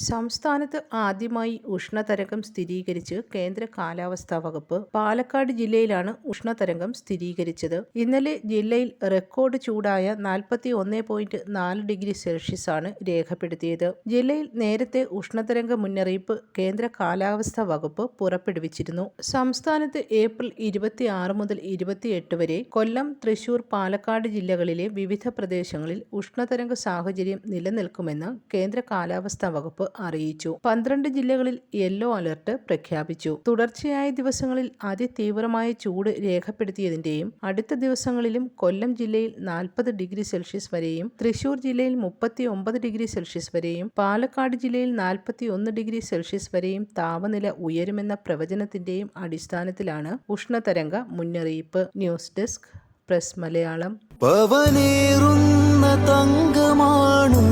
സംസ്ഥാനത്ത് ആദ്യമായി ഉഷ്ണതരംഗം സ്ഥിരീകരിച്ച് കേന്ദ്ര കാലാവസ്ഥാ വകുപ്പ് പാലക്കാട് ജില്ലയിലാണ് ഉഷ്ണതരംഗം സ്ഥിരീകരിച്ചത്. ഇന്നലെ ജില്ലയിൽ റെക്കോർഡ് ചൂടായ നാൽപ്പത്തി ഒന്ന് പോയിന്റ് നാല് ഡിഗ്രി സെൽഷ്യസ് ആണ് രേഖപ്പെടുത്തിയത്. ജില്ലയിൽ നേരത്തെ ഉഷ്ണതരംഗ മുന്നറിയിപ്പ് കേന്ദ്ര കാലാവസ്ഥാ വകുപ്പ് പുറപ്പെടുവിച്ചിരുന്നു. സംസ്ഥാനത്ത് ഏപ്രിൽ ഇരുപത്തി ആറ് മുതൽ ഇരുപത്തിയെട്ട് വരെ കൊല്ലം തൃശൂർ പാലക്കാട് ജില്ലകളിലെ വിവിധ പ്രദേശങ്ങളിൽ ഉഷ്ണതരംഗ സാഹചര്യം നിലനിൽക്കുമെന്ന് കേന്ദ്ര കാലാവസ്ഥാ വകുപ്പ് അറിയിച്ചു. പന്ത്രണ്ട് ജില്ലകളിൽ യെല്ലോ അലർട്ട് പ്രഖ്യാപിച്ചു. തുടർച്ചയായ ദിവസങ്ങളിൽ അതിതീവ്രമായ ചൂട് രേഖപ്പെടുത്തിയതിന്റെയും അടുത്ത ദിവസങ്ങളിലും കൊല്ലം ജില്ലയിൽ നാൽപ്പത് ഡിഗ്രി സെൽഷ്യസ് വരെയും തൃശൂർ ജില്ലയിൽ മുപ്പത്തി ഒമ്പത് ഡിഗ്രി സെൽഷ്യസ് വരെയും പാലക്കാട് ജില്ലയിൽ നാൽപ്പത്തി ഒന്ന് ഡിഗ്രി സെൽഷ്യസ് വരെയും താപനില ഉയരുമെന്ന പ്രവചനത്തിന്റെയും അടിസ്ഥാനത്തിലാണ് ഉഷ്ണതരംഗ മുന്നറിയിപ്പ്. News desk press Malayalam. പവനേറുന്ന തങ്കമാണു